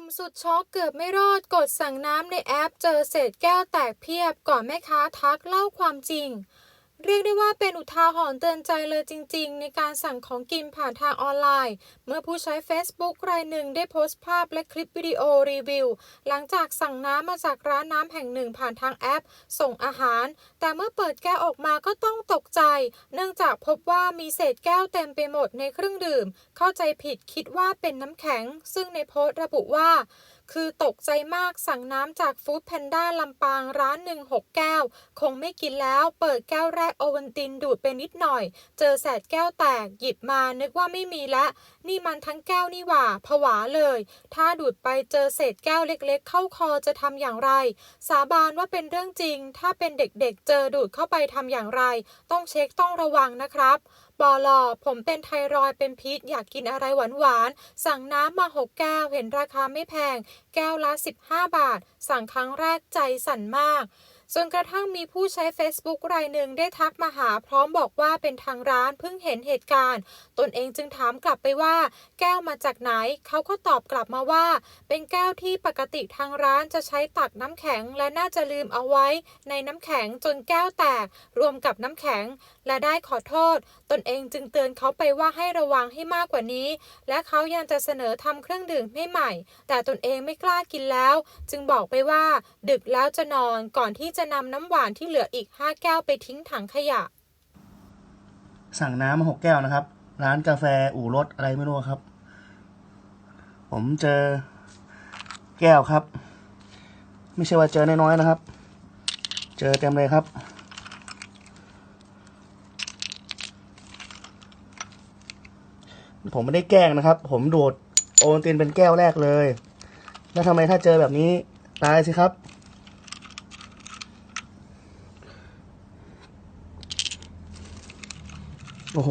นุ่มสุดช็อกเกือบไม่รอดกดสั่งน้ำในแอปเจอเศษแก้วแตกเพียบก่อนแม่ค้าทักเล่าความจริง เรียกได้ว่าเป็นอุทาหรณ์เตือนใจเลยจริง ๆ ในการสั่งของกินผ่านทางออนไลน์ เมื่อผู้ใช้ Facebook รายหนึ่งได้โพสต์ภาพและคลิปวิดีโอรีวิว หลังจากสั่งน้ำมาจากร้านน้ำแห่งหนึ่งผ่านทางแอป ส่งอาหาร แต่เมื่อเปิดแก้วออกมาก็ต้องตกใจ เนื่องจากพบว่ามีเศษแก้วเต็มไปหมดในเครื่องดื่ม เข้าใจผิดคิดว่าเป็นน้ำแข็ง ซึ่งในโพสต์ระบุว่าคือตกใจมากสั่งน้ำจากฟู้ดแพนด้าลำปางร้านหนึ่งหกแก้ว คงไม่กินแล้ว เปิดแก้วแรกโอวันตินดูดไปนิดหน่อย เจอแสดแก้วแตก หยิบมานึกว่าไม่มีละ นี่มันทั้งแก้วนี่หว่าผวาเลย ถ้าดูดไปเจอเศษแก้วเล็กๆ เข้าคอจะทำอย่างไร สาบานว่าเป็นเรื่องจริง ถ้าเป็นเด็กๆ เจอดูดเข้าไปทำอย่างไร ต้องเช็คต้องระวังนะครับบอลอผมเป็นไทรอยเป็นพิษ อยากกินอะไรหวานๆ สั่งน้ำมา6แก้ว เห็นราคาไม่แพง แก้วละ 15 บาท สั่งครั้งแรกใจสั่นมาก จนกระทั่งมีผู้ใช้ Facebook รายหนึ่งได้ทักมาหา พร้อมบอกว่าเป็นทางร้านเพิ่งเห็นเหตุการณ์ ตนเองจึงถามกลับไปว่า แก้วมาจากไหน เขาก็ตอบกลับมาว่า เป็นแก้วที่ปกติทางร้านจะใช้ตักน้ำแข็ง และน่าจะลืมเอาไว้ ในน้ำแข็งจนแก้วแตก รวมกับน้ำแข็ง และได้ขอโทษ ตนเองจึงเตือนเขาไปว่าให้ระวังให้มากกว่านี้ และเขายังจะเสนอทำเครื่องดื่มให้ใหม่ แต่ตนเองไม่กล้ากินแล้ว จึงบอกไปว่า ดึกแล้วจะนอนก่อนที่จะะนำน้ำหวานที่เหลืออีก 5 แก้วไปทิ้งถังขยะ สั่งน้ำมาหกแก้วนะครับ ร้านกาแฟอู่รถอะไรไม่รู้ครับ ผมเจอแก้วครับ ไม่ใช่ว่าเจอน้อยๆนะครับ เจอเต็มเลยครับผมไม่ได้แกล้งนะครับ ผมดูดโอวัลตินเป็นแก้วแรกเลย แล้วทำไมถ้าเจอแบบนี้ตายสิครับ โอ้โห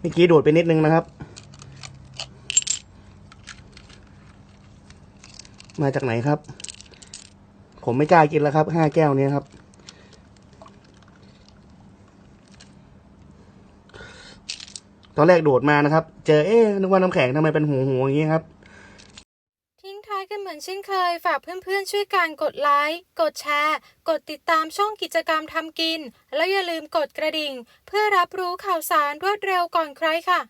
เมื่อกี้โดดไปนิดนึงนะครับ มาจากไหนครับ ผมไม่กล้ากินแล้วครับห้าแก้วนี้ครับ ตอนแรกโดดมานะครับ เจอเอ๊ะนึกว่าน้ำแข็งทำไมเป็นหูหูอย่างนี้ครับ กันเหมือนเช่นเคย ฝากเพื่อนๆ ช่วยการกดไลค์ กดแชร์ กดติดตามช่องกิจกรรมทำกิน แล้วอย่าลืมกดกระดิ่ง เพื่อรับรู้ข่าวสารรวดเร็วก่อนใครค่ะ